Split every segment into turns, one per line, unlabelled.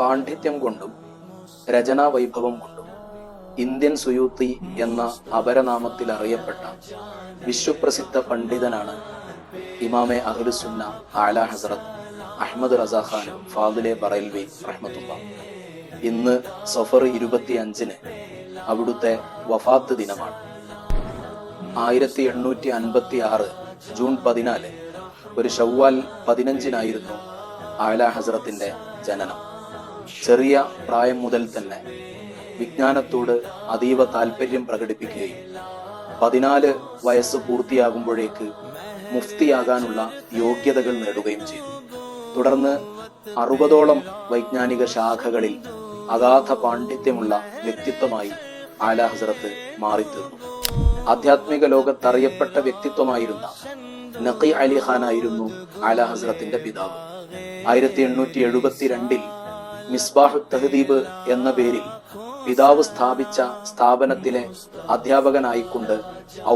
പാണ്ഡിത്യം കൊണ്ടും രചനാ വൈഭവം കൊണ്ടും ഇന്ത്യൻ സുയൂത്തി എന്ന അപരനാമത്തിൽ അറിയപ്പെട്ട വിശ്വപ്രസിദ്ധ പണ്ഡിതനാണ് ഇമാമെ അഹ്ലുസുന്ന ആല ഹസറത്ത് അഹമ്മദ് റസാഖാൻ ഫാദിലെ ബറയിൽവി റഹ്മത്തുള്ള. ഇന്ന് സഫർ ഇരുപത്തി അഞ്ചിന് അവിടുത്തെ വഫാത്ത് ദിനമാണ്. ആയിരത്തി എണ്ണൂറ്റി അൻപത്തി ആറ് ജൂൺ പതിനാല് ഒരു ഷവ്വാൽ പതിനഞ്ചിനായിരുന്നു ആല ഹസറത്തിന്റെ ജനനം. ചെറിയ പ്രായം മുതൽ തന്നെ വിജ്ഞാനത്തോട് അതീവ താല്പര്യം പ്രകടിപ്പിക്കുകയും പതിനാല് വയസ്സ് പൂർത്തിയാകുമ്പോഴേക്ക് മുഫ്തിയാകാനുള്ള യോഗ്യതകൾ നേടുകയും ചെയ്തു. തുടർന്ന് അറുപതോളം വൈജ്ഞാനിക ശാഖകളിൽ അഗാധ പാണ്ഡിത്യമുള്ള വ്യക്തിത്വമായി ആല ഹസരത്ത് മാറിത്തീർന്നു. ആധ്യാത്മിക ലോകത്തറിയപ്പെട്ട വ്യക്തിത്വമായിരുന്ന നഖി അലി ഖാനായിരുന്നു ആല ഹസരത്തിന്റെ പിതാവ്. ആയിരത്തി എണ്ണൂറ്റി എഴുപത്തിരണ്ടിൽ മിസ്ബാഹു തഹദീബ് എന്ന പേരിൽ പിതാവ് സ്ഥാപിച്ച സ്ഥാപനത്തിലെ അധ്യാപകനായിക്കൊണ്ട്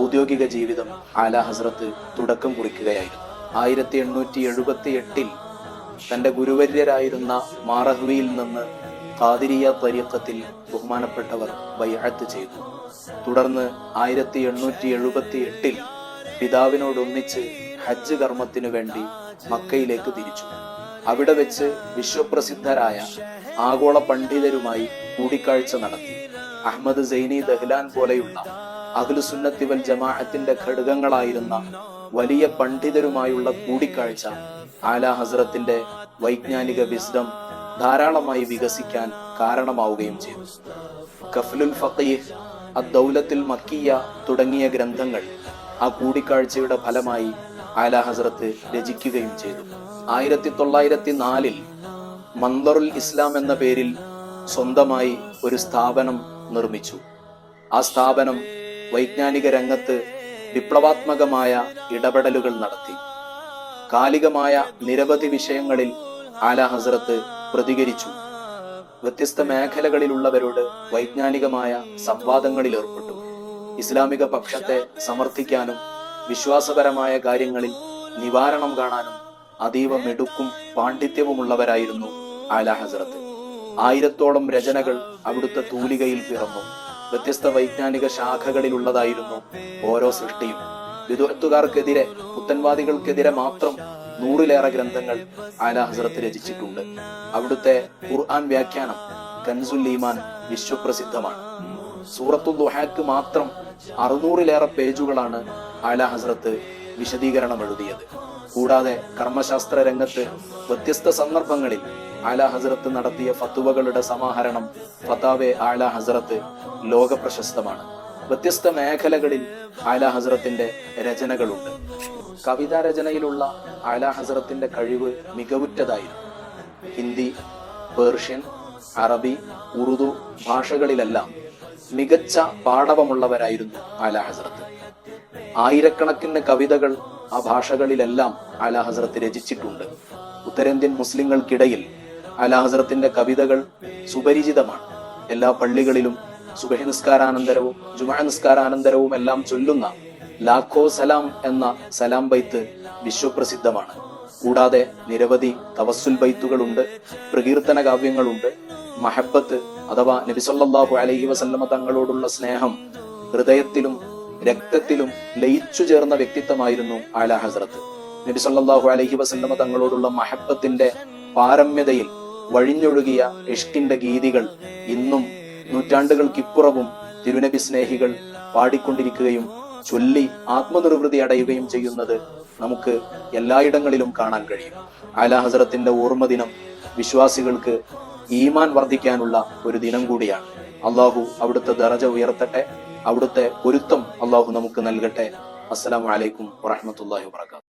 ഔദ്യോഗിക ജീവിതം ആല ഹസ്രത്ത് തുടക്കം കുറിക്കുകയായിരുന്നു. ആയിരത്തി എണ്ണൂറ്റി എഴുപത്തി എട്ടിൽ തന്റെ ഗുരുവര്യരായിരുന്ന മാറഹ്വിയിൽ നിന്ന് കാതിരിയ തരീഖത്തിൽ ബഹുമാനപ്പെട്ടവർ ബൈഅത്ത് ചെയ്തു. തുടർന്ന് ആയിരത്തി എണ്ണൂറ്റി എഴുപത്തി എട്ടിൽ പിതാവിനോടൊന്നിച്ച് ഹജ്ജ് കർമ്മത്തിനു വേണ്ടി മക്കയിലേക്ക് തിരിച്ചു. അവിടെ വെച്ച് വിശ്വപ്രസിദ്ധരായ ആഗോള പണ്ഡിതരുമായി കൂടിക്കാഴ്ച നടത്തി. അഹമ്മദ് സൈനി ദഹ്ലാൻ പോലെയുള്ള അഖിലുസുന്നത്തി വൽ ജമാഅത്തിന്റെ ഘടകങ്ങളായിരുന്ന വലിയ പണ്ഡിതരുമായുള്ള കൂടിക്കാഴ്ച ആല ഹസ്രത്തിന്റെ വൈജ്ഞാനിക വിസ്ഡം ധാരാളമായി വികസിക്കാൻ കാരണമാവുകയും ചെയ്തു. കഫ്ലുൽ ഫഖീഹ് അദ്ദൗലത്തിൽ മക്കിയ തുടങ്ങിയ ഗ്രന്ഥങ്ങൾ ആ കൂടിക്കാഴ്ചയുടെ ഫലമായി ആല ഹസ്രത്ത് രചിക്കുകയും ചെയ്തു. ആയിരത്തി തൊള്ളായിരത്തി നാലിൽ മന്ദറുൽ ഇസ്ലാം എന്ന പേരിൽ സ്വന്തമായി ഒരു സ്ഥാപനം നിർമ്മിച്ചു. ആ സ്ഥാപനം വൈജ്ഞാനിക രംഗത്ത് വിപ്ലവാത്മകമായ ഇടപെടലുകൾ നടത്തി. കാലികമായ നിരവധി വിഷയങ്ങളിൽ ആല ഹസ്രത്ത് പ്രതികരിച്ചു. വ്യത്യസ്ത മേഖലകളിലുള്ളവരോട് വൈജ്ഞാനികമായ സംവാദങ്ങളിൽ ഏർപ്പെട്ടു. ഇസ്ലാമിക പക്ഷത്തെ സമർത്ഥിക്കാനും വിശ്വാസപരമായ കാര്യങ്ങളിൽ നിവാരണം കാണാനും അതീവ മിടുക്കും പാണ്ഡിത്യവുമുള്ളവരായിരുന്നു ആല ഹസറത്ത് ആയിരത്തോളം രചനകൾ അവിടുത്തെ തൂലികയിൽ പിറന്നു. വ്യത്യസ്ത വൈജ്ഞാനിക ശാഖകളിലുള്ളതായിരുന്നു ഓരോ സൃഷ്ടിയും. വിദുരത്തുകാർക്കെതിരെ പുത്തൻവാദികൾക്കെതിരെ മാത്രം നൂറിലേറെ ഗ്രന്ഥങ്ങൾ ആല ഹസ്രത്ത് രചിച്ചിട്ടുണ്ട്. അവിടുത്തെ ഖുർആൻ വ്യാഖ്യാനം കൻസുൽ ഈമാൻ വിശ്വപ്രസിദ്ധമാണ്. സൂറത്തുൽ ദുഹാക്ക് മാത്രം അറുന്നൂറിലേറെ പേജുകളാണ് ആല ഹസ്രത്ത് വിശദീകരണം എഴുതിയത്. കൂടാതെ കർമ്മശാസ്ത്ര രംഗത്ത് വ്യത്യസ്ത സന്ദർഭങ്ങളിൽ ആല ഹസ്രത്ത് നടത്തിയ ഫത്തുവകളുടെ സമാഹരണം ഫത്താവെ ആല ഹസ്രത്ത് ലോക പ്രശസ്തമാണ് വ്യത്യസ്ത മേഖലകളിൽ ആല ഹസ്രത്തിന്റെ രചനകളുണ്ട്. കവിതാ രചനയിലുള്ള ആല ഹസ്രത്തിന്റെ കഴിവ് മികവുറ്റതായിരുന്നു. ഹിന്ദി പേർഷ്യൻ അറബി ഉറുദു ഭാഷകളിലെല്ലാം മികച്ച പാടവമുള്ളവരായിരുന്നു ആല ഹസ്രത്ത്. ആയിരക്കണക്കിന് കവിതകൾ ആ ഭാഷകളിലെല്ലാം ആല ഹസ്രത്ത് രചിച്ചിട്ടുണ്ട്. ഉത്തരേന്ത്യൻ മുസ്ലിങ്ങൾക്കിടയിൽ ആല ഹസ്രത്തിന്റെ കവിതകൾ സുപരിചിതമാണ്. എല്ലാ പള്ളികളിലും സുബഹി നിസ്കാരാനന്തരവും ജുമാ നിസ്കാരാനന്തരവും എല്ലാം ചൊല്ലുന്ന ലാഖോ സലാം എന്ന സലാം ബൈത്ത് വിശ്വപ്രസിദ്ധമാണ്. കൂടാതെ നിരവധി തവസ്സുൽ ബൈത്തുകളുണ്ട് പ്രകീർത്തന കാവ്യങ്ങളുണ്ട്. മഹബത്ത് അഥവാ നബിസല്ലാഹു അലൈഹി വസല്ലമ തങ്ങളോടുള്ള സ്നേഹം ഹൃദയത്തിലും രക്തത്തിലും ലയിച്ചു ചേർന്ന വ്യക്തിത്വമായിരുന്നു ആല ഹസ്രത്ത്. നബി സല്ലാഹു അലഹി വസല്ലമ തങ്ങളോടുള്ള മഹത്വത്തിന്റെ പാരമ്യതയിൽ വഴിഞ്ഞൊഴുകിയ ഇഷ്കിന്റെ ഗീതികൾ ഇന്നും നൂറ്റാണ്ടുകൾക്കിപ്പുറവും തിരുനബി സ്നേഹികൾ പാടിക്കൊണ്ടിരിക്കുകയും ചൊല്ലി ആത്മനിർവൃതി അടയുകയും ചെയ്യുന്നത് നമുക്ക് എല്ലായിടങ്ങളിലും കാണാൻ കഴിയും. ആല ഹസറത്തിന്റെ ഓർമ്മ ദിനം വിശ്വാസികൾക്ക് ഈമാൻ വർദ്ധിക്കാനുള്ള ഒരു ദിനം കൂടിയാണ്. അള്ളാഹു അവിടുത്തെ ദറജ ഉയർത്തട്ടെ. അവിടുത്തെ പൊരുത്തം അള്ളാഹു നമുക്ക് നൽകട്ടെ. അസ്സലാമു അലൈക്കും വറഹമത്തല്ലാഹി വാത്തു